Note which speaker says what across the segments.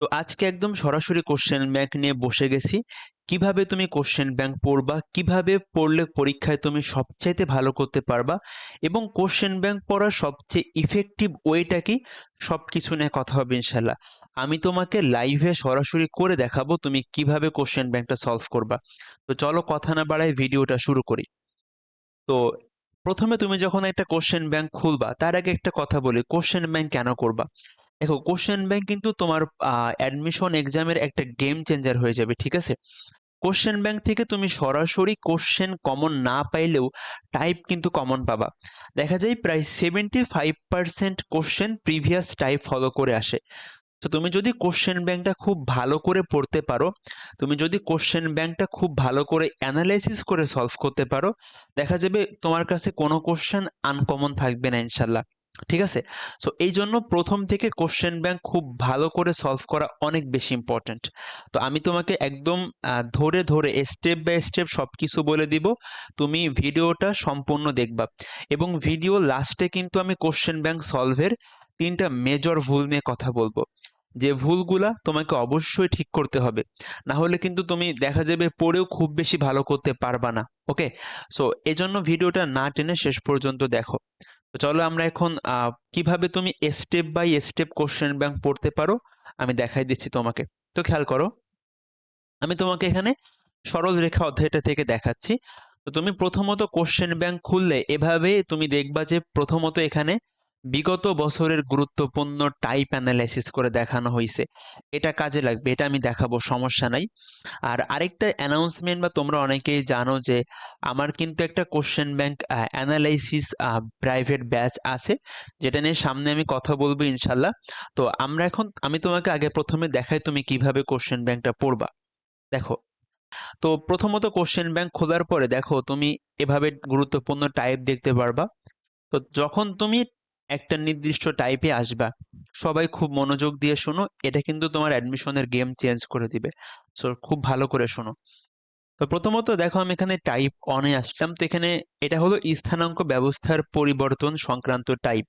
Speaker 1: তো আজকে একদম সরাসরি কোশ্চেন ব্যাংক নিয়ে বসে গেছি। কীভাবে তুমি কোশ্চেন ব্যাংক পড়বা? কীভাবে পড়লে পরীক্ষায় তুমি সবচাইতে ভালো করতে পারবা? এবং কোশ্চেন ব্যাংক পড়ার সবচেয়ে ইফেক্টিভ ওয়েটা কি? সব কিছু নিয়ে কথা হবে ইনশাল্লাহ আমি তোমাকে লাইভে সরাসরি করে দেখাবো তুমি কীভাবে কোশ্চেন ব্যাংকটা সলভ করবা। তো চলো কথা না বাড়াই ভিডিওটা শুরু করি। তো প্রথমে তুমি যখন একটা কোশ্চেন ব্যাংক খুলবা, তার আগে একটা কথা বলি কোশ্চেন ব্যাংক কেন করবা? দেখো কোশ্চেন ব্যাংক কিন্তু তোমার অ্যাডমিশন এক্সামের একটা গেম চেঞ্জার হয়ে যাবে, ঠিক আছে? কোশ্চেন ব্যাংক থেকে তুমি সরাসরি কোশ্চেন কমন না পাইলেও টাইপ কিন্তু কমন পাবা। দেখা যায় প্রায় seventy five percent question previous type follow করে আসে। তো তুমি যদি কোশ্চেন ব্যাংকটা খুব ভালো করে পড়তে পারো, তুমি যদি কোশ্চেন ব্যাংকটা খুব ভালো করে অ্যানালাইসিস করে সলভ করতে পারো, দেখা যাবে তোমার কাছে কোনো কোশ্চেন আনকমন থাকবে না, ইনশাল্লাহ। ঠিক আছে? সো এই জন্য প্রথম থেকে কোশ্চেন ব্যাংক খুব ভালো করে সলভ করা অনেক বেশি ইম্পর্ট্যান্ট তো আমি তোমাকে একদম ধরে ধরে স্টেপ বাই স্টেপ সব কিছু বলে দিব। তুমি ভিডিওটা সম্পূর্ণ দেখবা। এবং ভিডিও লাস্টে কিন্তু আমি কোশ্চেন ব্যাংক সলভের তিনটা মেজর ভুল নিয়ে কথা বলব। যে ভুলগুলা তোমাকে অবশ্যই ঠিক করতে হবে। না হলে কিন্তু তুমি দেখা যাবে পড়েও খুব বেশি ভালো করতে পারবা না। ওকে সো এজন্য ভিডিওটা না টেনে শেষ পর্যন্ত দেখো। তো চলো আমরা এখন কীভাবে তুমি step by step question bank পড়তে পারো, আমি দেখাই দিচ্ছি তোমাকে। তো খেয়াল করো, আমি তোমাকে এখানে সরল রেখা অধ্যায়টা থেকে দেখাচ্ছি। তো তুমি প্রথমত কোশ্চেন ব্যাংক খুললে, এভাবে তুমি দেখবা যে প্রথমত এখানে বিগত বছরের গুরুত্বপূর্ণ টাইপ অ্যানালাইসিস করে দেখানো হয়েছে এটা কাজে লাগবে, এটা আমি দেখাবো, সমস্যা নাই। আর আরেকটা অ্যানাউন্সমেন্ট বা তোমরা অনেকেই জানো যে, আমার কিন্তু একটা question bank analysis private batch আছে, যেটা নিয়ে সামনে আমি কথা বলব ইনশাল্লাহ। তো আমরা এখন, আমি তোমাকে আগে প্রথমে দেখাই তুমি কীভাবে কোশ্চেন ব্যাংকটা পড়বা। দেখো, তো প্রথমত কোশ্চেন ব্যাংক খোলার পরে দেখো, তুমি এভাবে গুরুত্বপূর্ণ টাইপ দেখতে পারবা। তো যখন তুমি একটা নির্দিষ্ট টাইপে আসবা। সবাই খুব মনোযোগ দিয়ে শোনো, এটা কিন্তু তোমার অ্যাডমিশনের গেম চেঞ্জ করে দিবে। সো খুব ভালো করে শোনো। তো প্রথমত দেখো, আমি এখানে টাইপ অনে আসলাম। তো এখানে এটা হলো স্থানাঙ্ক ব্যবস্থার পরিবর্তন সংক্রান্ত টাইপ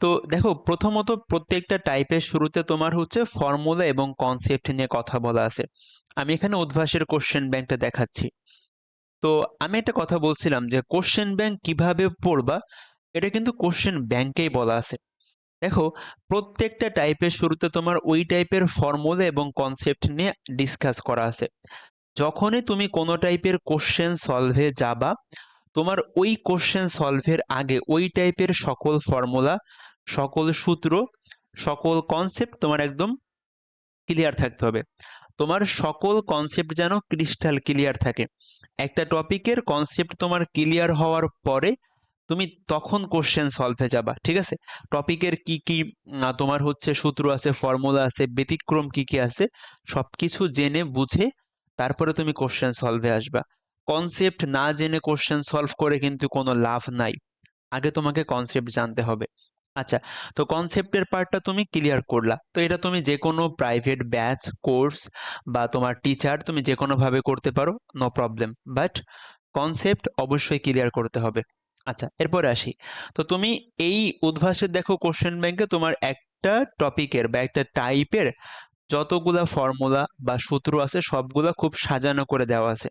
Speaker 1: তো দেখো, প্রথমত প্রত্যেকটা টাইপের শুরুতে তোমার হচ্ছে ফর্মুলা এবং কনসেপ্ট নিয়ে কথা বলা আছে। আমি এখানে উদ্ভাসের কোশ্চেন ব্যাংকটা দেখাচ্ছি। তো আমি একটা কথা বলছিলাম যে কোশ্চেন ব্যাংক কীভাবে পড়বা? এটা কিন্তু কোশ্চেন ব্যাংকেই বলা আছে। দেখো, প্রত্যেকটা টাইপের শুরুতে তোমার ওই টাইপের ফর্মুলা এবং কনসেপ্ট নিয়ে ডিসকাস করা আছে। যখনই তুমি কোনো টাইপের কোশ্চেন সলভে যাবা, তোমার ওই কোশ্চেন সলভের আগে ওই টাইপের সকল ফর্মুলা সকল সূত্র, সকল কনসেপ্ট তোমার একদম ক্লিয়ার থাকতে হবে। তোমার সকল কনসেপ্ট যেন ক্রিস্টাল ক্লিয়ার থাকে। একটা টপিকের কনসেপ্ট তোমার ক্লিয়ার হওয়ার পরে তুমি তখন কোশ্চেন সলভে যাবা, ঠিক আছে? টপিকের কি কি তোমার হচ্ছে সূত্র আছে ফর্মুলা আছে, ব্যতিক্রম কি কি আছে সব কিছু জেনে বুঝে তারপরে তুমি কোশ্চেন সলভে আসবা। কনসেপ্ট না জেনে কোশ্চেন সলভ করে কিন্তু কোনো লাভ নাই। আগে তোমাকে কনসেপ্ট জানতে হবে। আচ্ছা তো কনসেপ্টের পার্টটা তুমি ক্লিয়ার করলা। তো এটা তুমি যে কোনো প্রাইভেট ব্যাচ কোর্স বা তোমার টিচার তুমি যে কোনোভাবে করতে পারো নো প্রবলেম বাট কনসেপ্ট অবশ্যই ক্লিয়ার করতে হবে। আচ্ছা এরপরে আসি। তো তুমি এই উদ্ভাসের দেখো কোশ্চেন ব্যাংকে তোমার একটা টপিকের বা একটা টাইপের যতগুলা ফর্মুলা বা সূত্র আছে সবগুলা খুব সাজানো করে দেওয়া আছে।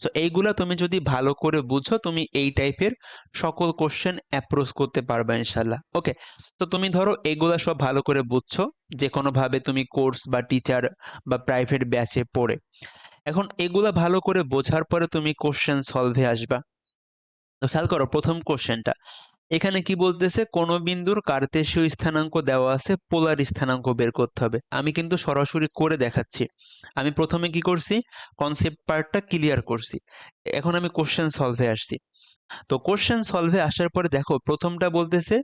Speaker 1: সো এইগুলা তুমি যদি ভালো করে বুঝো, তুমি এই টাইপের সকল কোশ্চেন অ্যাপ্রোচ করতে পারবে ইনশাল্লাহ ওকে তো তুমি ধরো এগুলা সব ভালো করে বুঝছ যে কোনোভাবে তুমি কোর্স বা টিচার বা প্রাইভেট ব্যাচে পড়ে। এখন এগুলা ভালো করে বোঝার পরে তুমি কোশ্চেন সলভে আসবা। তো খেয়াল করো প্রথম কোশ্চেনটা এখানে কি বলতেছে? কোন বিন্দুর কার্তেশীয় স্থানাঙ্ক দেওয়া আছে, পোলার স্থানাঙ্ক বের করতে হবে। আমি কিন্তু সরাসরি করে দেখাচ্ছি। আমি প্রথমে কি করছি? কনসেপ্ট পার্টটা ক্লিয়ার করছি। এখন আমি কোশ্চেন সলভে আসছি। তো কোশ্চেন সলভে আসার পরে দেখো, প্রথমটা বলতেছে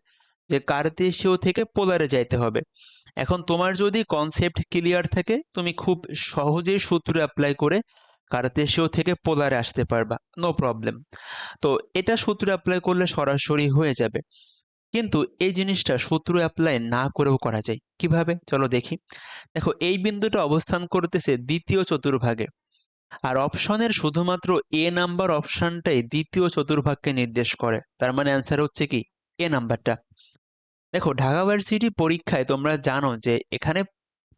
Speaker 1: যে কার্তেশীয় থেকে পোলারে যাইতে হবে। এখন তোমার যদি কনসেপ্ট ক্লিয়ার থাকে, তুমি খুব সহজেই সূত্র অ্যাপ্লাই করে কার্তেশীয় থেকে পোলারে আসতে পারবা নো প্রবলেম তো এটা সূত্র অ্যাপ্লাই করলে সরাসরি হয়ে যাবে। কিন্তু এই জিনিসটা সূত্র অ্যাপ্লাই না করেও করা যায়। কীভাবে? চলো দেখি। দেখো, এই বিন্দুটা অবস্থান করতেছে দ্বিতীয় চতুর্ভাগে। আর অপশনের শুধুমাত্র এ নাম্বার অপশনটাই দ্বিতীয় চতুর্ভাগকে নির্দেশ করে। তার মানে অ্যান্সার হচ্ছে কি? এ নাম্বারটা দেখো, ঢাকা ভার্সিটি পরীক্ষায় তোমরা জানো যে এখানে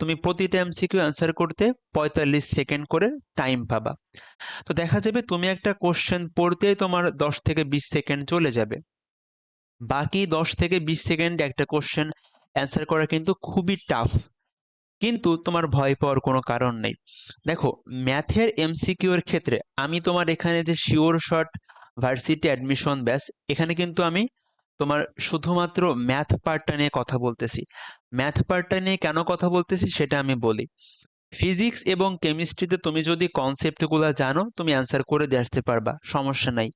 Speaker 1: তুমি প্রতিটা এমসিকিউ অ্যান্সার করতে পঁয়তাল্লিশ সেকেন্ড করে টাইম পাবা। তো দেখা যাবে তুমি একটা কোশ্চেন পড়তেই তোমার দশ থেকে বিশ সেকেন্ড চলে যাবে। বাকি দশ থেকে বিশ সেকেন্ড একটা কোশ্চেন অ্যান্সার করা কিন্তু খুবই টাফ কিন্তু তোমার ভয় পাওয়ার কোনো কারণ নেই। দেখো ম্যাথের এমসিকিউ এর ক্ষেত্রে আমি তোমার এখানে যে শিওর শর্ট ভার্সিটি অ্যাডমিশন ব্যাস এখানে কিন্তু আমি তোমার শুধুমাত্র ম্যাথ পার্টটা নিয়ে কথা বলতেছি। ম্যাথ পার্টটা নিয়ে কেন কথা বলতেছি সেটা আমি বলি। ফিজিক্স এবং কেমিস্ট্রিতে তুমি যদি কনসেপ্টগুলো জানো, তুমি অ্যান্সার করে দিয়ে আসতে পারবা, সমস্যা নাই।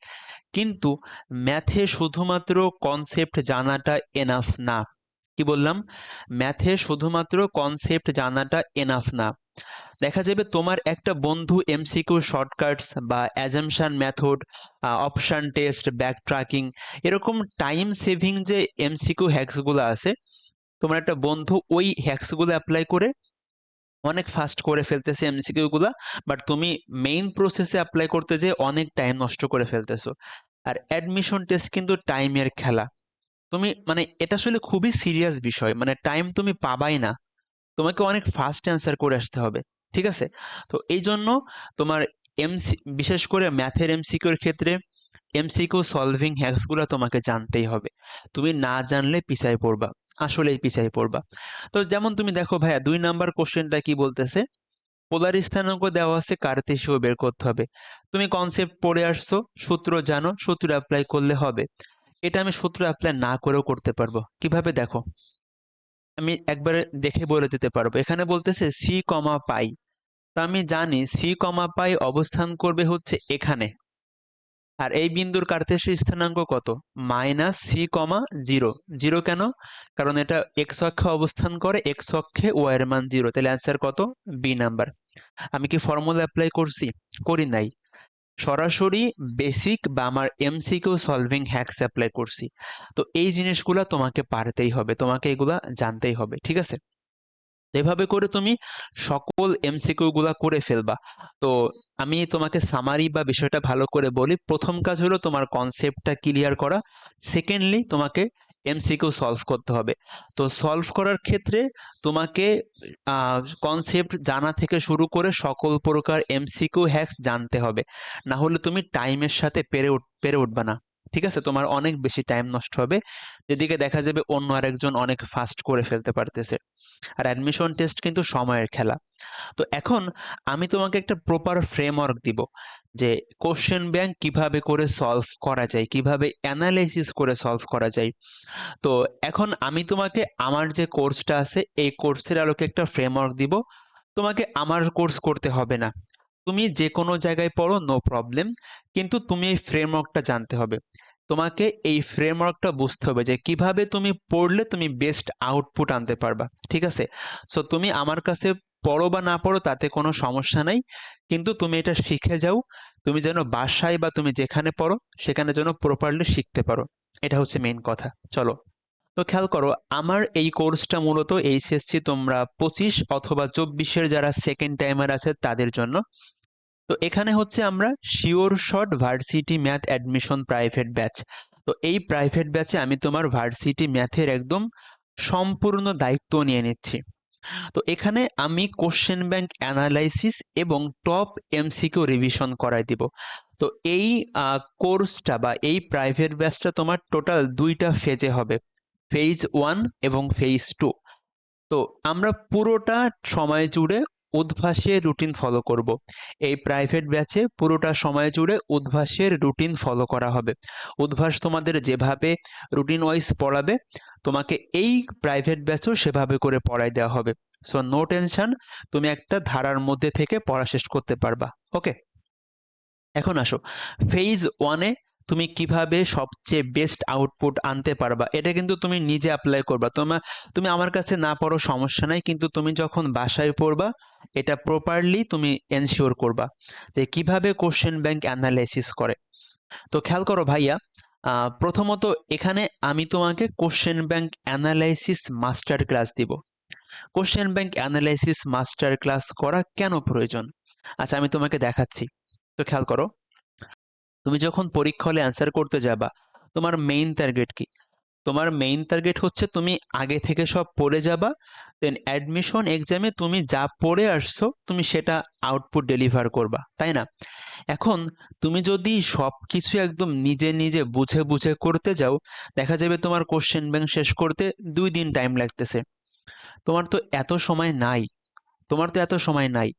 Speaker 1: কিন্তু ম্যাথে শুধুমাত্র কনসেপ্ট জানাটা এনাফ না। কি বললাম? ম্যাথে শুধুমাত্র কনসেপ্ট জানাটা এনাফ না। দেখা যাবে তোমার একটা বন্ধু এমসিকিউ শর্টকাটস বা assumption method option test backtracking এরকম টাইম সেভিং যে এমসিকিউ হ্যাক্সগুলো আছে, তোমার একটা বন্ধু ওই হ্যাক্সগুলো অ্যাপ্লাই করে অনেক ফাস্ট করে ফেলতেছে এমসিকিউ গুলা বাট তুমি মেইন প্রসেসে অ্যাপ্লাই করতে যে অনেক টাইম নষ্ট করে ফেলতেছো। আর অ্যাডমিশন টেস্ট কিন্তু টাইমের খেলা। তুমি মানে এটা আসলে খুবই সিরিয়াস বিষয় মানে টাইম তুমি পাবাই না। তোমাকে অনেক ফাস্ট অ্যান্সার করে আসতে হবে, ঠিক আছে? তো এই জন্য তোমার এমসি বিশেষ করে ম্যাথের এমসিকিউর ক্ষেত্রে এমসিকিউ সলভিং হ্যাক্সগুলো তোমাকে জানতেই হবে। তুমি না জানলে পিছায় পড়বা, আসলেই পিছায় পড়বা। তো যেমন তুমি দেখো ভাইয়া, দুই নাম্বার কোশ্চেনটা কি বলতেছে? পোলার স্থানাঙ্ক দেওয়া আছে কারতে কার্তেশীয় বের করতে হবে। তুমি কনসেপ্ট পড়ে আসছো, সূত্র জানো, সূত্র অ্যাপ্লাই করলে হবে। এটা আমি সূত্র অ্যাপ্লাই না করেও করতে পারব। কীভাবে দেখো? আমি একবারে দেখে বলে দিতে পারব। এখানে বলতেছে সি কমা পাই তো আমি জানি সি কমা পাই অবস্থান করবে হচ্ছে এখানে। আর এই বিন্দুর কার্তেশীয় স্থানাঙ্ক কত? Minus C comma zero zero কেন? কারণ এটা এক্স অক্ষে অবস্থান করে এক্স অক্ষে ওয়াই মান জিরো তাহলে অ্যান্সার কত? বি নাম্বার আমি কি ফর্মুলা অ্যাপ্লাই করছি? করি নাই। সরাসরি বেসিক বা আমার এমসিকিউ সলভিং হ্যাক্স অ্যাপ্লাই করছি। তো এই জিনিসগুলো তোমাকে পারতেই হবে, তোমাকে এগুলা জানতেই হবে, ঠিক আছে? এভাবে করে তুমি সকল এমসিকিউ গুলা করে ফেলবা। তো আমি তোমাকে সামারি বা বিষয়টা ভালো করে বলি। প্রথম কাজ হলো তোমার কনসেপ্টটা ক্লিয়ার করা। সেকেন্ডলি তোমাকে এমসিকিউ সলভ করতে হবে। তো সলভ করার ক্ষেত্রে তোমাকে কনসেপ্ট জানা থেকে শুরু করে সকল প্রকার এমসিকিউ হ্যাক্স জানতে হবে। না হলে তুমি টাইমের সাথে পেরে উঠ, পেরে উঠবা না। ঠিক আছে? তোমার অনেক বেশি টাইম নষ্ট হবে। যেদিকে দেখা যাবে অন্য আরেকজন অনেক ফাস্ট করে ফেলতে পারতেছে। আর অ্যাডমিশন টেস্ট কিন্তু সময়ের খেলা। তো এখন আমি তোমাকে একটা প্রপার ফ্রেমওয়ার্ক দিব। যে কোশ্চেন ব্যাংক কীভাবে করে সলভ করা যায়, কীভাবে অ্যানালাইসিস করে সলভ করা যায়। তো এখন আমি তোমাকে আমার যে কোর্সটা আছে, এই কোর্সের আলোকে একটা ফ্রেমওয়ার্ক দিব। তোমাকে আমার কোর্স করতে হবে না। তুমি যে কোনো জায়গায় পড়ো নো প্রবলেম কিন্তু তুমি এই ফ্রেমওয়ার্কটা জানতে হবে। তোমাকে এই ফ্রেমওয়ার্কটা বুঝতে হবে যে কীভাবে তুমি পড়লে তুমি বেস্ট আউটপুট আনতে পারবা, ঠিক আছে? সো তুমি আমার কাছে পড়ো বা না পড়ো তাতে কোনো সমস্যা নাই। কিন্তু তুমি এটা শিখে যাও। তুমি যেন বাসায় বা তুমি যেখানে পড়ো, সেখানে যেন প্রপারলি শিখতে পারো। এটা হচ্ছে মেইন কথা। চলো। তো খেয়াল করো, আমার এই কোর্সটা মূলত এইচএসসি তোমরা পঁচিশ অথবা চব্বিশের যারা সেকেন্ড টাইমার আছে তাদের জন্য। তো এখানে হচ্ছে আমরা sure shot varsity math admission private batch তো এই প্রাইভেট ব্যাচে আমি তোমার ভার্সিটি ম্যাথের একদম সম্পূর্ণ দায়িত্ব নিয়ে নিচ্ছি। তো এখানে আমি কোশ্চেন ব্যাংক অ্যানালাইসিস এবং টপ এমসিকিউ রিভিশন করাই দিব। তো এই কোর্সটা বা এই প্রাইভেট ব্যাচটা তোমার টোটাল দুইটা ফেজে হবে। ফেজ ওয়ান এবং ফেজ টু তো আমরা পুরোটা সময় জুড়ে উদ্ভাসের রুটিন ফলো করব। এই প্রাইভেট ব্যাচে পুরোটা সময় জুড়ে উদ্ভাসের রুটিন ফলো করা হবে। উদ্ভাস তোমাদের যেভাবে রুটিন ওয়াইজ পড়াবে, তোমাকে এই প্রাইভেট ব্যাচও সেভাবে করে পড়াই দেওয়া হবে। সো নো টেনশন তুমি একটা ধারার মধ্যে থেকে পড়া শেষ করতে পারবা। ওকে এখন আসো। ফেজ ওয়ানে তুমি কীভাবে সবচেয়ে বেস্ট আউটপুট আনতে পারবা? এটা কিন্তু তুমি নিজে অ্যাপ্লাই করবা। তোমার তুমি আমার কাছে না পড়ো সমস্যা নাই, কিন্তু তুমি যখন বাসায় পড়বা, এটা প্রপারলি তুমি এনশিওর করবা যে কীভাবে কোশ্চেন ব্যাংক অ্যানালাইসিস করে। তো খেয়াল করো ভাইয়া প্রথমত এখানে আমি তোমাকে question bank analysis master class দিব। Question bank analysis master class করা কেন প্রয়োজন? আচ্ছা আমি তোমাকে দেখাচ্ছি। তো খেয়াল করো তুমি যখন পরীক্ষা হলে অ্যান্সার করতে যাবা, তোমার মেইন টার্গেট কি? তোমার মেইন টার্গেট হচ্ছে তুমি আগে থেকে সব পড়ে যাবা দেন অ্যাডমিশন এক্সামে তুমি যা পড়ে আসছো, তুমি সেটা আউটপুট ডেলিভার করবা, তাই না? এখন তুমি যদি সব কিছু একদম নিজে নিজে বুঝে বুঝে করতে যাও, দেখা যাবে তোমার কোশ্চেন ব্যাংক শেষ করতে দুই দিন টাইম লাগতেছে। তোমার তো এত সময় নাই, তোমার তো এত সময় নাই।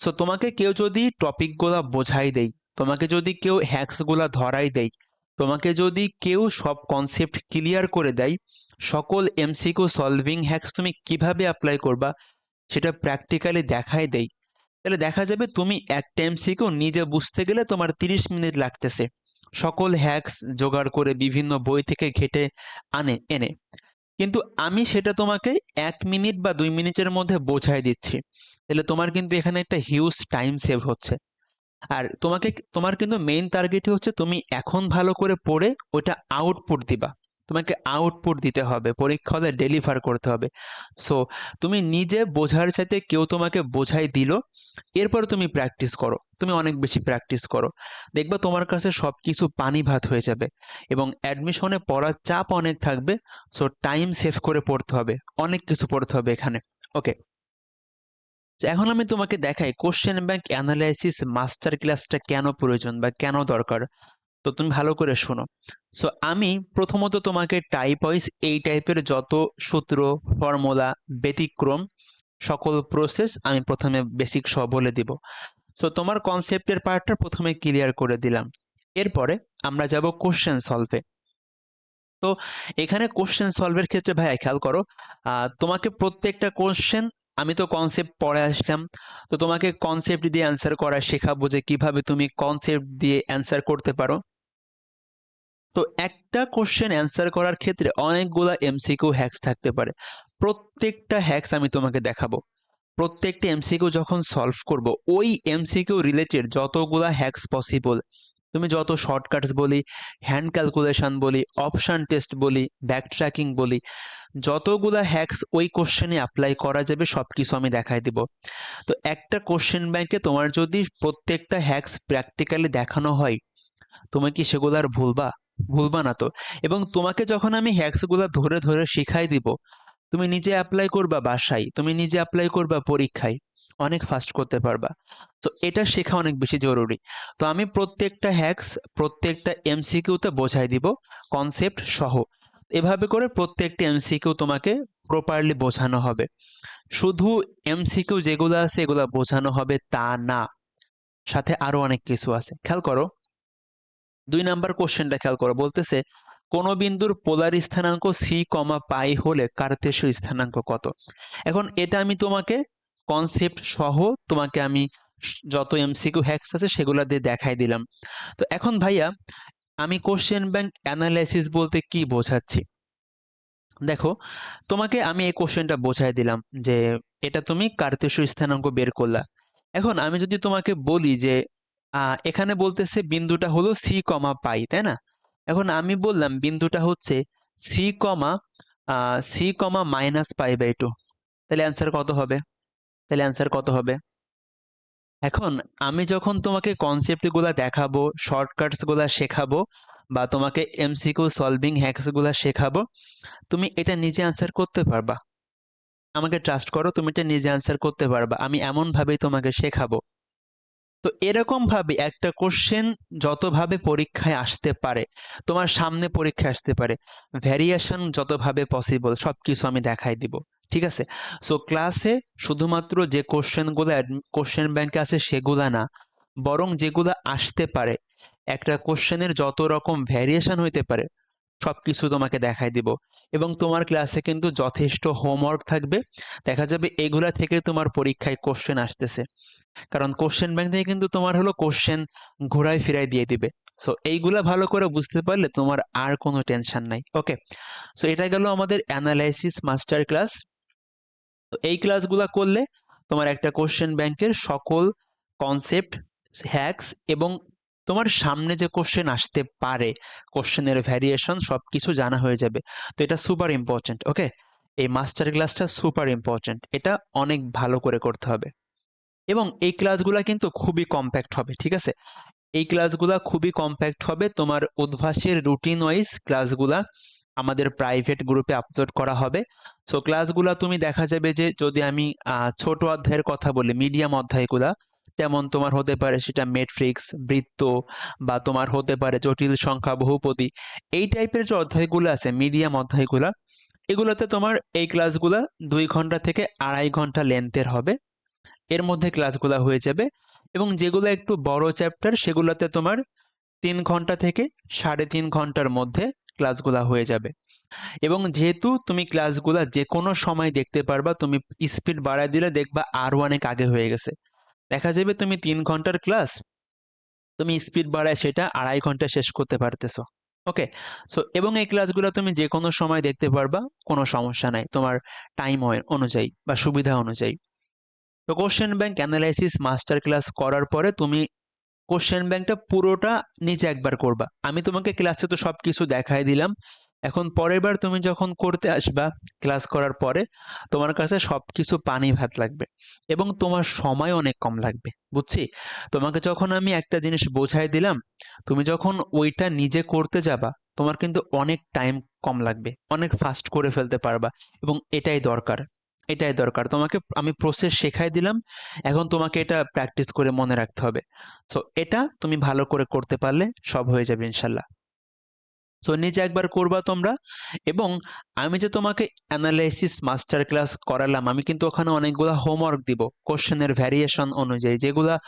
Speaker 1: সো তোমাকে কেউ যদি টপিকগুলা বোঝাই দেয় তোমাকে যদি কেউ হ্যাক্সগুলা ধরাই দেয়, তোমাকে যদি কেউ সব কনসেপ্ট ক্লিয়ার করে দেয়, সকল এমসিকিউ সলভিং হ্যাক্স তুমি কীভাবে অ্যাপ্লাই করবা, সেটা প্র্যাকটিক্যালি দেখাই দেয় তাহলে দেখা যাবে তুমি একটা এমসিকিউ নিজে বুঝতে গেলে তোমার তিরিশ মিনিট লাগতেছে। সকল হ্যাক্স জোগাড় করে বিভিন্ন বই থেকে ঘেটে আনে, এনে। কিন্তু আমি সেটা তোমাকে এক মিনিট বা দুই মিনিটের মধ্যে বোঝাই দিচ্ছি। তাহলে তোমার কিন্তু এখানে একটা হিউজ টাইম সেভ হচ্ছে। আর তোমাকে তোমার কিন্তু মেইন টার্গেটই হচ্ছে তুমি এখন ভালো করে পড়ে ওটা আউটপুট দিবা। তোমাকে আউটপুট দিতে হবে, পরীক্ষা হলে ডেলিভার করতে হবে। সো তুমি নিজে বোঝার সাথে কেউ তোমাকে বোঝাই দিল, এরপর তুমি প্র্যাকটিস করো। তুমি অনেক বেশি প্র্যাকটিস করো। দেখবা তোমার কাছে সব কিছু পানি ভাত হয়ে যাবে এবং অ্যাডমিশনে পড়ার চাপ অনেক থাকবে। সো টাইম সেভ করে পড়তে হবে, অনেক কিছু পড়তে হবে এখানে। ওকে এখন আমি তোমাকে দেখাই কোশ্চেন ব্যাংক অ্যানালাইসিস মাস্টার ক্লাসটা কেন প্রয়োজন বা কেন দরকার? তো তুমি ভালো করে শোনো। সো আমি প্রথমত তোমাকে টাইপ ওয়াইজ এই টাইপের যত সূত্র ফর্মুলা ব্যতিক্রম সকল প্রসেস আমি প্রথমে বেসিক সব বলে দিব। সো তোমার কনসেপ্টের পার্টটা প্রথমে ক্লিয়ার করে দিলাম। এরপরে আমরা যাব কোশ্চেন সলভে তো, এখানে কোশ্চেন সলভের ক্ষেত্রে ভাইয়া খেয়াল করো তোমাকে প্রত্যেকটা কোশ্চেন আমি তো কনসেপ্ট পড়ে আসলাম। তো তোমাকে কনসেপ্ট দিয়ে অ্যান্সার করা শেখাবো যে কীভাবে তুমি কনসেপ্ট দিয়ে অ্যান্সার করতে পারো। তো একটা কোশ্চেন অ্যান্সার করার ক্ষেত্রে অনেকগুলা এমসিকিউ হ্যাক্স থাকতে পারে। প্রত্যেকটা হ্যাক্স আমি তোমাকে দেখাবো। প্রত্যেকটা এমসিকিউ যখন সলভ করব, ওই এমসিকিউ রিলেটেড যতগুলা হ্যাক্স পসিবল তুমি যত শর্টকাটস বলি হ্যান্ড ক্যালকুলেশন বলি অপশান টেস্ট বলি ব্যাক ট্র্যাকিং বলি, যতগুলা হ্যাক্স ওই কোশ্চেনে অ্যাপ্লাই করা যাবে সব কিছু আমি দেখাই দিব। তো একটা কোশ্চেন ব্যাংকে তোমার যদি প্রত্যেকটা হ্যাক্স প্র্যাকটিক্যালি দেখানো হয়, তুমি কি সেগুলো আর ভুলবা? ভুলবা না তো। এবং তোমাকে যখন আমি হ্যাক্সগুলো ধরে ধরে শিখাই দিব, তুমি নিজে অ্যাপ্লাই করবা বাসায়, তুমি নিজে অ্যাপ্লাই করবা পরীক্ষায় অনেক ফাস্ট করতে পারবা। তো এটা শেখা অনেক বেশি জরুরি। তো আমি প্রত্যেকটা হ্যাক্স প্রত্যেকটা এমসিকিউতে বোঝাই দিব কনসেপ্ট সহ। এভাবে করে প্রত্যেকটা এমসিকিউ তোমাকে প্রপারলি বোঝানো হবে। শুধু এমসিকিউ যেগুলো আছে, এগুলো বোঝানো হবে তা না। সাথে আরও অনেক কিছু আছে। খেয়াল করো। দুই নাম্বার কোশ্চেনটা খেয়াল করো। বলতেছে, কোন বিন্দুর পোলার স্থানাঙ্ক সি কমা পাই হলে কার্তেশীয় স্থানাঙ্ক কত? এখন এটা আমি তোমাকে কনসেপ্ট সহ তোমাকে আমি যত এমসিকিউ হ্যাক্স আছে সেগুলো দিয়ে দেখাই দিলাম। তো এখন ভাইয়া, আমি কোশ্চেন ব্যাংক অ্যানালাইসিস বলতে কি বোঝাচ্ছি? দেখো, তোমাকে আমি এই কোশ্চেনটা বোঝাই দিলাম যে এটা তুমি কার্তেশীয় স্থানাঙ্ক বের করলা। এখন আমি যদি তোমাকে বলি যে এখানে বলতেছে বিন্দুটা হলো সি কমা পাই, তাই না? এখন আমি বললাম বিন্দুটা হচ্ছে C comma C comma minus pi by two তাহলে অ্যান্সার কত হবে? তাহলে অ্যান্সার কত হবে? এখন আমি যখন তোমাকে কনসেপ্টগুলো দেখাবো শর্টকাটসগুলো শেখাবো বা তোমাকে এমসিকিউ সলভিং হ্যাকসগুলো শেখাবো, তুমি এটা নিজে অ্যান্সার করতে পারবা। আমাকে ট্রাস্ট করো, তুমি এটা নিজে অ্যান্সার করতে পারবা। আমি এমনভাবেই তোমাকে শেখাবো। তো এরকম ভাবে একটা কোশ্চেন যতভাবে পরীক্ষায় আসতে পারে, তোমার সামনে পরীক্ষা আসতে পারে ভ্যারিয়েশন যতভাবে পসিবল সব কিছু আমি দেখাই দিব। ঠিক আছে? সো ক্লাসে শুধুমাত্র যে কোশ্চেনগুলো কোশ্চেন ব্যাংকে আছে সেগুলা না, বরং যেগুলো আসতে পারে, একটা কোশ্চেনের যত রকম ভ্যারিয়েশন হইতে পারে সব কিছু তোমাকে দেখাই দিব। এবং তোমার ক্লাসে কিন্তু যথেষ্ট হোমওয়ার্ক থাকবে, দেখা যাবে এগুলা থেকে তোমার পরীক্ষায় কোশ্চেন আসতেছে। কারণ কোশ্চেন ব্যাংক থেকে কিন্তু তোমার হলো কোশ্চেন ঘোরায় ফিরাই দিয়ে দিবে। সো এইগুলা ভালো করে বুঝতে পারলে তোমার আর কোনো টেনশন নাই ওকে সো এটা গেল আমাদের অ্যানালাইসিস মাস্টার ক্লাস তো এই ক্লাসগুলা করলে তোমার একটা কোশ্চেন ব্যাংকের সকল কনসেপ্ট হ্যাক্স এবং তোমার সামনে যে কোশ্চেন আসতে পারে কোশ্চেনের ভ্যারিয়েশন সব কিছু জানা হয়ে যাবে। তো এটা সুপার ইম্পর্টেন্ট ওকে এই মাস্টার ক্লাসটা সুপার ইম্পর্টেন্ট এটা অনেক ভালো করে করতে হবে। এবং এই ক্লাসগুলা কিন্তু খুবই কম্প্যাক্ট হবে, ঠিক আছে? এই ক্লাসগুলা খুবই কম্প্যাক্ট হবে তোমার উদ্ভাসের রুটিন ওয়াইজ ক্লাসগুলা আমাদের প্রাইভেট গ্রুপে আপলোড করা হবে। সো ক্লাসগুলো তুমি দেখা যাবে যে, যদি আমি ছোট অধ্যায়ের কথা বলি মিডিয়াম অধ্যায়গুলা যেমন তোমার হতে পারে সেটা মেট্রিক্স বৃত্ত, বা তোমার হতে পারে জটিল সংখ্যা, বহুপদী, এই টাইপের যে অধ্যায়গুলো আছে মিডিয়াম অধ্যায়গুলা এগুলোতে তোমার এই ক্লাসগুলা দুই ঘণ্টা থেকে আড়াই ঘণ্টা লেন্থের হবে। এর মধ্যে ক্লাসগুলো হয়ে যাবে এবং যেগুলো একটু বড় চ্যাপ্টার সেগুলোতে তোমার তিন ঘণ্টা থেকে সাড়ে তিন ঘণ্টার মধ্যে ক্লাসগুলো হয়ে যাবে। এবং যেহেতু তুমি ক্লাসগুলো যে কোনো সময় দেখতে পারবা, তুমি স্পিড বাড়ায় দিলে দেখবা আরও অনেক আগে হয়ে গেছে। দেখা যাবে তুমি তিন ঘণ্টার ক্লাস তুমি স্পিড বাড়ায় সেটা আড়াই ঘণ্টা শেষ করতে পারতেছো। ওকে সো এবং এই ক্লাসগুলো তুমি যে কোনো সময় দেখতে পারবা, কোনো সমস্যা নাই। তোমার টাইম অনুযায়ী বা সুবিধা অনুযায়ী। তো question bank analysis master class করার পরে তুমি কোশ্চেন ব্যাংকটা পুরোটা নিচে একবার করবা। আমি তোমাকে ক্লাসে তো সব কিছু দেখাই দিলাম। এখন পরের বার তুমি যখন করতে আসবা ক্লাস করার পরে, তোমার কাছে সব কিছু পানি ভাত লাগবে এবং তোমার সময় অনেক কম লাগবে, বুঝছি? তোমাকে যখন আমি একটা জিনিস বোঝাই দিলাম, তুমি যখন ওইটা নিজে করতে যাবা, তোমার কিন্তু অনেক টাইম কম লাগবে, অনেক ফাস্ট করে ফেলতে পারবা এবং এটাই দরকার। এটাই দরকার। তোমাকে আমি প্রসেস শেখাই দিলাম। এখন তোমাকে এটা প্র্যাকটিস করে মনে রাখতে হবে। সো এটা তুমি ভালো করে করতে পারলে সব হয়ে যাবে ইনশাল্লাহ। সো নিজে একবার করবা তোমরা। এবং আমি যে তোমাকে অ্যানালাইসিস মাস্টার ক্লাস করালাম, আমি কিন্তু ওখানে অনেকগুলো হোমওয়ার্ক দিব কোশ্চেনের ভ্যারিয়েশন অনুযায়ী, যেগুলা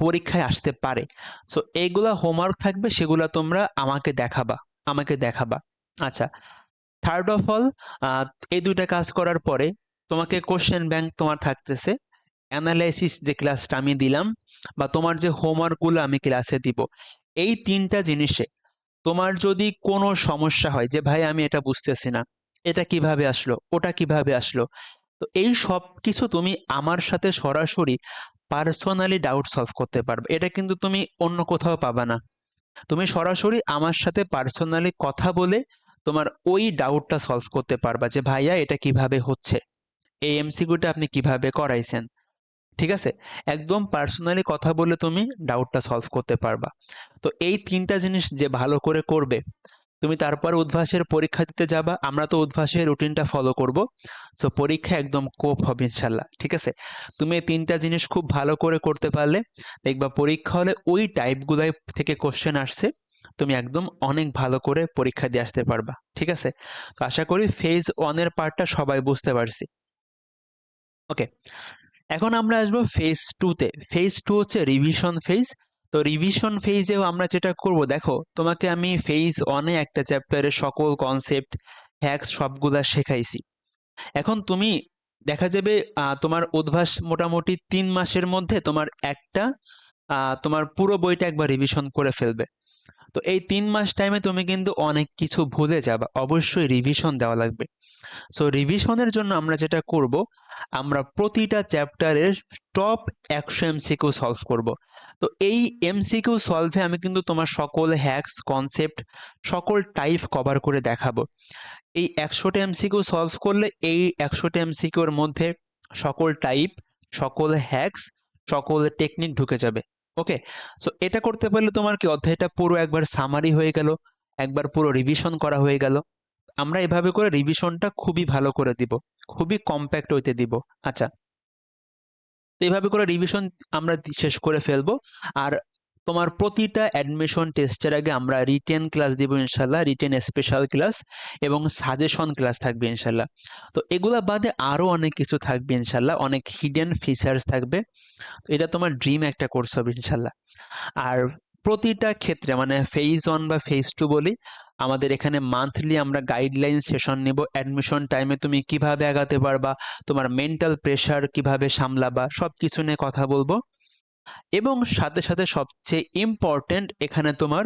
Speaker 1: পরীক্ষায় আসতে পারে। সো এইগুলা হোমওয়ার্ক থাকবে, সেগুলা তোমরা আমাকে দেখাবা আমাকে দেখাবা। আচ্ছা থার্ড অফ অল এই দুইটা কাজ করার পরে তোমাকে কোশ্চেন ব্যাংক তোমার থাকতেছে। অ্যানালাইসিস যে ক্লাসটা আমি দিলাম বা তোমার যে হোমওয়ার্কগুলো আমি ক্লাসে দিব, এই তিনটা জিনিসে তোমার যদি কোনো সমস্যা হয়, যে ভাই আমি এটা বুঝতেছি না, এটা কীভাবে আসলো, ওটা কীভাবে আসলো, তো এই সব কিছু তুমি আমার সাথে সরাসরি পার্সোনালি ডাউট সলভ করতে পারবে। এটা কিন্তু তুমি অন্য কোথাও পাবা না। তুমি সরাসরি আমার সাথে পার্সোনালি কথা বলে তোমার ওই ডাউটটা সলভ করতে পারবা যে, ভাইয়া, এটা কীভাবে হচ্ছে? এই এমসিকিউটা আপনি কীভাবে করাইছেন? ঠিক আছে? একদম পার্সোনালি কথা বলে তুমি ডাউটটা সলভ করতে পারবা। তো এই তিনটা জিনিস যে ভালো করে করবে, তুমি তারপর উদ্ভাসের পরীক্ষা দিতে যাবা। আমরা তো উদ্ভাসের রুটিনটা ফলো করব। সো পরীক্ষা একদম কোপ হবে ইনশাল্লাহ ঠিক আছে? তুমি এই তিনটা জিনিস খুব ভালো করে করতে পারলে, দেখবা পরীক্ষা হলে ওই টাইপগুলাই থেকে কোশ্চেন আসছে। তুমি একদম অনেক ভালো করে পরীক্ষা দিয়ে আসতে পারবা, ঠিক আছে? তো আশা করি ফেজ ওয়ানের পার্টটা সবাই বুঝতে পারছি। ওকে এখন আমরা আসব ফেজ টুতে ফেজ টু হচ্ছে রিভিশন ফেজ তো রিভিশন ফেজেও আমরা যেটা করব, দেখো, তোমাকে আমি ফেজ ওয়ানে একটা চ্যাপ্টারের সকল কনসেপ্ট হ্যাক্স সবগুলা শেখাইছি। এখন তুমি, দেখা যাবে তোমার অভ্যাস মোটামুটি তিন মাসের মধ্যে তোমার একটা তোমার পুরো বইটা একবার রিভিশন করে ফেলবে। তো এই তিন মাস টাইমে তুমি কিন্তু অনেক কিছু ভুলে যাবা অবশ্যই রিভিশন দেওয়া লাগবে। সো রিভিশনের জন্য আমরা যেটা করব, আমরা প্রতিটা চ্যাপ্টারের টপ একশো এমসিকিউ সলভ করব। তো এই এমসিকিউ সলভে আমি কিন্তু তোমার সকল হ্যাক্স কনসেপ্ট সকল টাইপ কভার করে দেখাবো। এই একশোটা এমসিকিউ সলভ করলে এই একশোটা এমসিকিউর মধ্যে সকল টাইপ সকল হ্যাক্স সকল টেকনিক ঢুকে যাবে। ওকে সো এটা করতে পারলে তোমার কি অধ্যায়টা পুরো একবার সামারি হয়ে গেল, একবার পুরো রিভিশন করা হয়ে গেল। আমরা এভাবে করে রিভিশনটা খুবই ভালো করে দিব, খুবই কম্প্যাক্ট হইতে দিব। আচ্ছা তো এইভাবে করে রিভিশন আমরা শেষ করে ফেলব। আর তোমার প্রতিটা অ্যাডমিশন টেস্টের আগে আমরা রিটেন ক্লাস দিব ইনশাল্লাহ রিটেন স্পেশাল ক্লাস এবং সাজেশন ক্লাস থাকবে ইনশাল্লাহ তো এগুলা বাদে আরও অনেক কিছু থাকবে ইনশাল্লাহ অনেক হিডেন ফিচার্স থাকবে। তো এটা তোমার ড্রিম একটা কোর্স হবে ইনশাল্লাহ আর প্রতিটা ক্ষেত্রে মানে ফেজ ওয়ান বা ফেজ টু বলি, আমাদের এখানে মান্থলি আমরা গাইডলাইন সেশন নিব অ্যাডমিশন টাইমে তুমি কীভাবে আগাতে পারবা, তোমার মেন্টাল প্রেশার কীভাবে সামলাবা সব কিছু নিয়ে কথা বলব। এবং সাথে সাথে সবচেয়ে ইম্পর্টেন্ট এখানে তোমার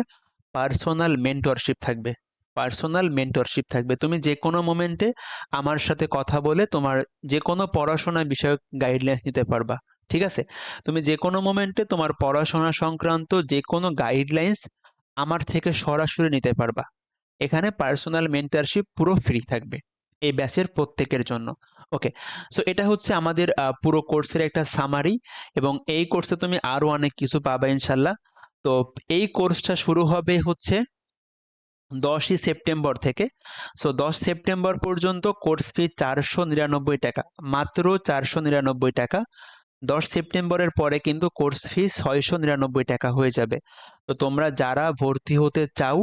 Speaker 1: পার্সোনাল মেন্টরশিপ থাকবে। পার্সোনাল মেন্টরশিপ থাকবে। তুমি যে কোনো মোমেন্টে আমার সাথে কথা বলে তোমার যে কোনো পড়াশোনা বিষয়ক গাইডলাইন্স নিতে পারবা, ঠিক আছে? তুমি যে কোনো মোমেন্টে তোমার পড়াশোনা সংক্রান্ত যে কোনো গাইডলাইন্স আমার থেকে সরাসরি নিতে পারবা। এখানে পার্সোনাল মেন্টরশিপ পুরো ফ্রি থাকবে। এই ব্যাচের প্রত্যেকের জন্য। ওকে সো এটা হচ্ছে আমাদের পুরো কোর্সের একটা সামারি এবং এই কোর্সে তুমি আরও অনেক কিছু পাবা ইনশাল্লাহ। তো, এই কোর্সটা শুরু হবে হচ্ছে দশই সেপ্টেম্বর থেকে। সো দশ সেপ্টেম্বর পর্যন্ত কোর্স ফি চারশো নিরানব্বই টাকা, মাত্র চারশো নিরানব্বই টাকা। দশ সেপ্টেম্বরের পরে কিন্তু কোর্স ফি ছয়শো নিরানব্বই টাকা হয়ে যাবে। তো, তোমরা যারা ভর্তি হতে চাও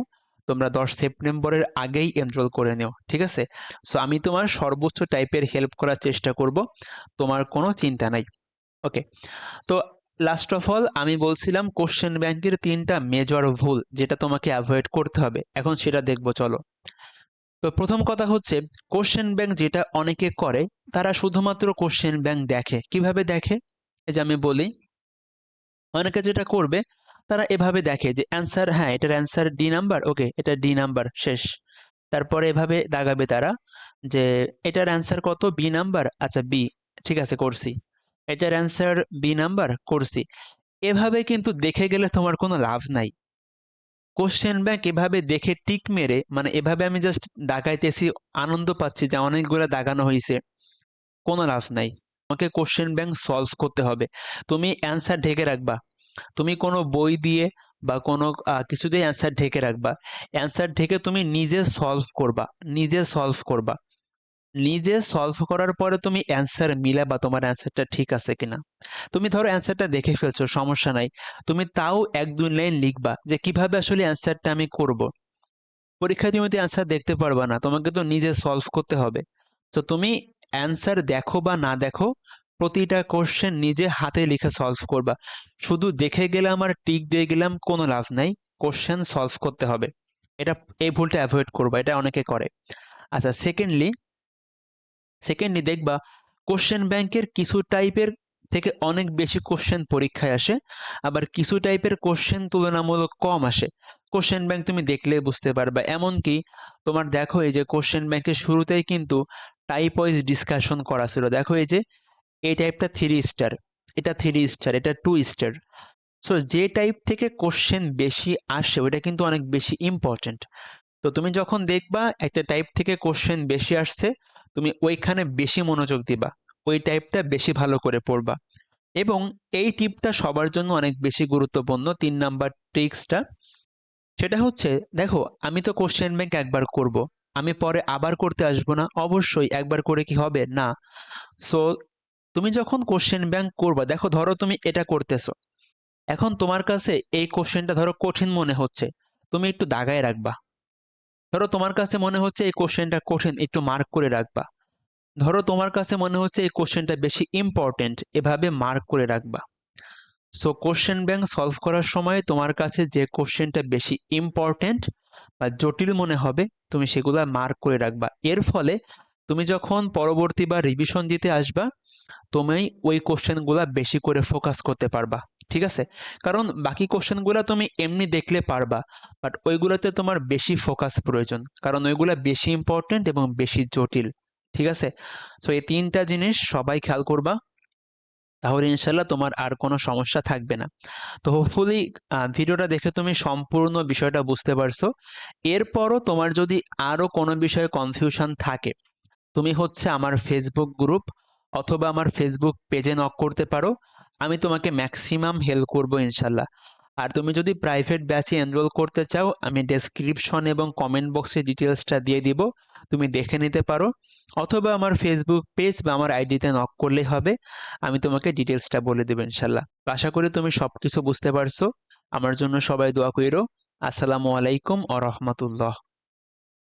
Speaker 1: তোমরা দশ সেপ্টেম্বরের আগেই এনরোল করে নিও, ঠিক আছে? সো আমি তোমার সর্বোচ্চ টাইপের হেল্প করার চেষ্টা করব, তোমার কোনো চিন্তা নাই ওকে তো লাস্ট অফ অল আমি বলছিলাম কোশ্চেন ব্যাংকের তিনটা মেজর ভুল, যেটা তোমাকে অ্যাভয়েড করতে হবে, এখন সেটা দেখব, চলো। তো, প্রথম কথা হচ্ছে কোশ্চেন ব্যাংক যেটা অনেকে করে, তারা শুধুমাত্র কোশ্চেন ব্যাংক দেখে। কীভাবে দেখে? এই যে আমি বলি, অনেকে যেটা করবে তারা এভাবে দেখে যে অ্যান্সার হ্যাঁ এটার অ্যান্সার ডি নাম্বার ওকে এটা ডি নাম্বার শেষ। তারপরে এভাবে দাগাবে তারা যে এটার অ্যান্সার কত? বি নাম্বার আচ্ছা বি ঠিক আছে, করছি। এটার অ্যান্সার বি নাম্বার করছি। এভাবে কিন্তু দেখে গেলে তোমার কোনো লাভ নাই। কোশ্চেন ব্যাংক এভাবে দেখে টিক মেরে মানে এভাবে আমি জাস্ট দাগাইতেছি, আনন্দ পাচ্ছি যে অনেকগুলো দাগানো হয়েছে কোনো লাভ নাই। তোমাকে কোশ্চেন ব্যাংক সলভ করতে হবে। তুমি অ্যান্সার ঢেকে রাখবা। তুমি কোনো বই দিয়ে বা কোনো কিছু দিয়ে অ্যান্সার ঢেকে রাখবা। অ্যান্সার ঢেকে তুমি নিজে সলভ করবা, নিজে সলভ করবা। নিজে সলভ করার পরে তুমি অ্যান্সার মিলাবা তোমার অ্যান্সারটা ঠিক আছে কিনা। তুমি ধরো অ্যান্সারটা দেখে ফেলছো, সমস্যা নাই। তুমি তাও এক, দুই লাইন লিখবা যে কীভাবে আসলে অ্যান্সারটা আমি করব। পরীক্ষায় তুমি তো অ্যান্সার দেখতে পারবা না, তোমাকে তো নিজে সলভ করতে হবে। তো তুমি অ্যান্সার দেখো বা না দেখো প্রতিটা কোশ্চেন নিজে হাতে লিখে সলভ করবা। শুধু দেখে গেলে আমার টিক দিয়ে গেলাম, কোনো লাভ নাই। কোশ্চেন সলভ করতে হবে। এটা, এই ভুলটা অ্যাভয়েড করবা, এটা অনেকে করে। আচ্ছা সেকেন্ডলি সেকেন্ডলি দেখবা কোশ্চেন ব্যাংকের কিছু টাইপের থেকে অনেক বেশি কোশ্চেন পরীক্ষায় আসে, আবার কিছু টাইপের কোশ্চেন তুলনামূলক কম আসে। কোশ্চেন ব্যাংক তুমি দেখলে বুঝতে পারবা। এমনকি তোমার দেখো এই যে কোশ্চেন ব্যাংকের শুরুতেই কিন্তু টাইপ ওয়াইজ ডিসকাশন করা ছিল। দেখো এই যে এই টাইপটা থ্রি স্টার এটা থ্রি স্টার এটা টু স্টার সো যে টাইপ থেকে কোশ্চেন বেশি আসে ওটা কিন্তু অনেক বেশি ইম্পর্টেন্ট তো তুমি যখন দেখবা একটা টাইপ থেকে কোশ্চেন বেশি আসছে, তুমি ওইখানে বেশি মনোযোগ দিবা, ওই টাইপটা বেশি ভালো করে পড়বা। এবং এই টিপটা সবার জন্য অনেক বেশি গুরুত্বপূর্ণ, তিন নাম্বার ট্রিক্সটা সেটা হচ্ছে, দেখো, আমি তো কোশ্চেন ব্যাংক একবার করব। আমি পরে আবার করতে আসব না, অবশ্যই একবার করে কি হবে? না। সো তুমি যখন কোশ্চেন ব্যাংক করবা, দেখো ধরো তুমি এটা করতেছো। এখন তোমার কাছে এই কোশ্চেনটা ধরো কঠিন মনে হচ্ছে, তুমি একটু দাগায় রাখবা। ধরো তোমার কাছে মনে হচ্ছে এই কোশ্চেনটা কঠিন, একটু মার্ক করে রাখবা। ধরো তোমার কাছে মনে হচ্ছে এই কোশ্চেনটা বেশি ইম্পর্টেন্ট এভাবে মার্ক করে রাখবা। সো কোশ্চেন ব্যাংক সলভ করার সময় তোমার কাছে যে কোশ্চেনটা বেশি ইম্পর্টেন্ট বা জটিল মনে হবে, তুমি সেগুলা মার্ক করে রাখবা। এর ফলে তুমি যখন পরবর্তী বা রিভিশন দিতে আসবা তুমি ওই কোশ্চেনগুলা বেশি করে ফোকাস করতে পারবা, ঠিক আছে? কারণ বাকি কোশ্চেনগুলো তুমি এমনি দেখলে পারবা বাট ওইগুলোতে তোমার বেশি ফোকাস প্রয়োজন, কারণ ওইগুলো বেশি ইম্পর্টেন্ট এবং বেশি জটিল, ঠিক আছে? সো এই তিনটা জিনিস সবাই খেয়াল করবা, তাহলে ইনশাল্লাহ তোমার আর কোনো সমস্যা থাকবে না। তো হোপফুলি ভিডিওটা দেখে তুমি সম্পূর্ণ বিষয়টা বুঝতে পারছ। এরপরও তোমার যদি আরও কোনো বিষয়ে কনফিউশন থাকে, তুমি হচ্ছে আমার ফেসবুক গ্রুপ অথবা আমার ফেসবুক পেজে নক করতে পারো। আমি তোমাকে ম্যাক্সিমাম হেল্প করব ইনশাল্লাহ। আর তুমি যদি প্রাইভেট ব্যাচে এনরোল করতে চাও, আমি ডেসক্রিপশন এবং কমেন্ট বক্সে ডিটেলসটা দিয়ে দিব। তুমি দেখে নিতে পারো। অথবা আমার ফেসবুক পেজ বা আমার আইডিতে নক করলেই হবে। আমি তোমাকে ডিটেলসটা বলে দেবো ইনশাল্লাহ। আশা করি তুমি সব কিছু বুঝতে পারছ। আমার জন্য সবাই দোয়া কইরো। আসসালামু আলাইকুম ও রহমতুল্লাহ।